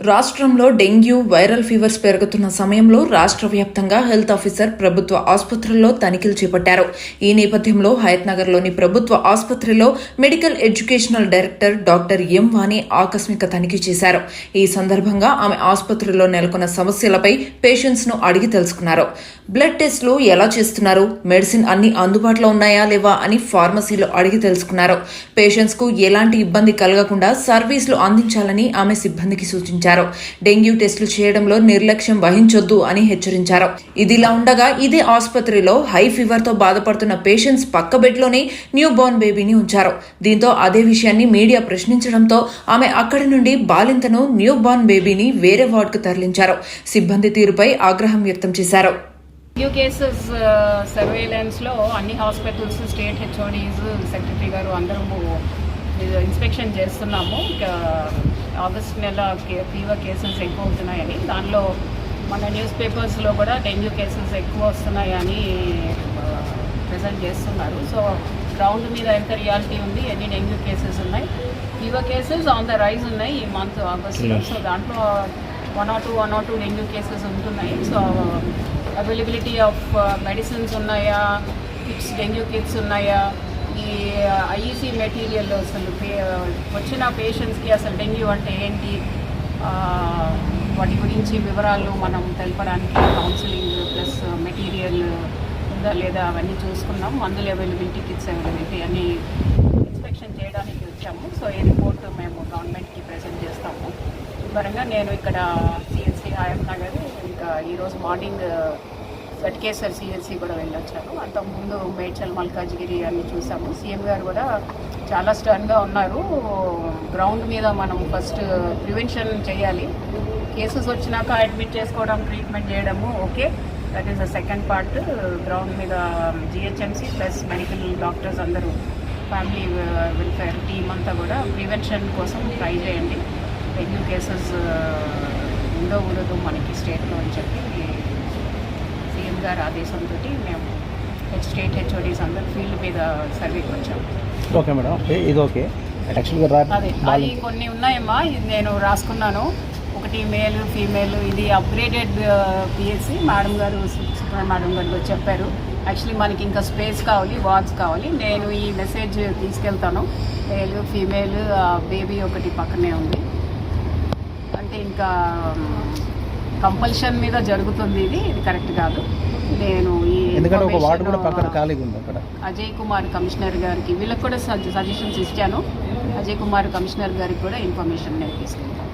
రాష్ట్రంలో dengue viral fevers పెరుగుతున్న సమయంలో రాష్ట్ర వ్యాప్తంగా హెల్త్ ఆఫీసర్ ప్రభుత్వ ఆసుపత్రుల్లో తనిఖీలు చేపట్టారు. ఈ నేపథ్యంలో హయత్నగర్లోని ప్రభుత్వ ఆసుపత్రిలో medical educational director doctor M Vani ఆకస్మిక తనిఖీ చేశారు. ఈ సందర్భంగా ఆమె ఆసుపత్రిలో నెలకొన్న సమస్యలపై పేషెంట్స్ను అడిగి తెలుసుకున్నారు. బ్లడ్ టెస్టులు ఎలా చేస్తున్నారు? మెడిసిన్ అన్ని అందుబాటులో ఉన్నాయా లేవా అని ఫార్మసీలో అడిగి తెలుసుకున్నారు. పేషెంట్స్కు ఎలాంటి ఇబ్బంది కలగకుండా సర్వీసులు అందించాలని ఆమె సిబ్బందికి సూచించారు. డెంగ్యూ టెస్టులు చేయడంలో నిర్లక్ష్యం వహించొద్దు అని హెచ్చరించారు. ఇదిలా ఉండగా ఇదే ఆసుపత్రిలో హై ఫీవర్తో బాధపడుతున్న పేషెంట్స్ పక్క బెడ్లోనే న్యూ బోర్న్ బేబీని ఉంచారు. దీంతో అదే విషయాన్ని మీడియా ప్రశ్నించడంతో ఆమె అక్కడి నుండి బాలింతను న్యూ బోర్న్ బేబీని వేరే వార్డుకు తరలించారు. సిబ్బంది తీరుపై ఆగ్రహం వ్యక్తం చేశారు. న్యూ కేసెస్ సర్వేలెన్స్లో అన్ని హాస్పిటల్స్ స్టేట్ హెచ్ఓడీస్ సెక్రటరీ గారు అందరము ఇన్స్పెక్షన్ చేస్తున్నాము. ఆగస్ట్ నెల ఫీవర్ కేసెస్ ఎక్కువ అవుతున్నాయని దానిలో మన న్యూస్ పేపర్స్లో కూడా డెంగ్యూ కేసెస్ ఎక్కువ వస్తున్నాయని ప్రజెంట్ చేస్తున్నారు. సో గ్రౌండ్ మీద ఎంత రియాలిటీ ఉంది ఎన్ని డెంగ్యూ కేసెస్ ఉన్నాయి fever cases on the rise ఉన్నాయి ఈ మంత్ ఆగస్ట్లో. సో దాంట్లో one or two one or two dengue cases ఉంటున్నాయి. సో అవైలబిలిటీ ఆఫ్ మెడిసిన్స్ ఉన్నాయా కిట్స్ డెంగ్యూ కిట్స్ ఉన్నాయా ఈ ఈజీ మెటీరియల్ అసలు పే- వచ్చిన పేషెంట్స్కి అసలు డెంగ్యూ అంటే ఏంటి? వాటి గురించి వివరాలు మనం తెలపడానికి కౌన్సిలింగ్ ప్లస్ మెటీరియల్ ఉందా లేదా అవన్నీ చూసుకున్నాం. మందులు అవైలబిలిటీ కిట్స్ అవైలబిలిటీ అని ఇన్స్పెక్షన్ చేయడానికి వచ్చాము. సో ఈ రిపోర్ట్ మేము గవర్నమెంట్కి ప్రజెంట్ చేస్తాము. పరంగా నేను ఇక్కడ సిఎస్సి ఆయమ్ నగర్ ఇంకా ఈరోజు మార్నింగ్ గట్కేసర్ సిఎస్సి కూడా వెళ్ళొచ్చాను అంతకుముందు మేడ్చల్ మల్కాజ్గిరి అన్ని చూసాము. సీఎం గారు కూడా చాలా స్టర్న్గా ఉన్నారు. గ్రౌండ్ మీద మనం ఫస్ట్ ప్రివెన్షన్ చేయాలి. కేసెస్ వచ్చినాక అడ్మిట్ చేసుకోవడం ట్రీట్మెంట్ చేయడము okay. That is the second part ground మీద జిహెచ్ఎంసీ ప్లస్ మెడికల్ డాక్టర్స్ అందరూ ఫ్యామిలీ వెల్ఫేర్ టీమ్ అంతా కూడా ప్రివెన్షన్ కోసం ట్రై చేయండి. ఎన్ని కేసెస్ ఉందో ఉండదు మనకి స్టేట్లో అని చెప్పి సీఎం గారి ఆదేశంతో మేము స్టేట్ హెచ్ఓడీస్ అందరూ ఫీల్డ్ మీద సర్వేకి వచ్చాము. Okay madam. ఇది ఓకే. యాక్చువల్గా అదే అవి కొన్ని ఉన్నాయమ్మా. ఇది నేను రాసుకున్నాను. ఒకటి మేల్ ఫీమేల్ ఇది అప్గ్రేడెడ్ పిఎస్సి. మేడం గారు సు- సుప్రణ మేడం గారు చెప్పారు. యాక్చువల్లీ మనకి ఇంకా స్పేస్ కావాలి వార్డ్స్ కావాలి. నేను ఈ మెసేజ్ తీసుకెళ్తాను. మేల్ ఫీమేల్ బేబీ ఒకటి పక్కనే ఉంది. అంటే ఇంకా కంపల్షన్ మీద జరుగుతుంది ఇది. ఇది కరెక్ట్ కాదు. నేను ఈ ఎందుకంటే ఒక వార్డు కూడా పక్కన ఖాళీగా ఉంది అక్కడ. అజయ్ కుమార్ కమిషనర్ గారికి వీళ్ళకి కూడా సజెషన్స్ ఇచ్చాను. అజయ్ కుమార్ కమిషనర్ గారికి కూడా ఇన్ఫర్మేషన్ నేను తీసుకుంటాను.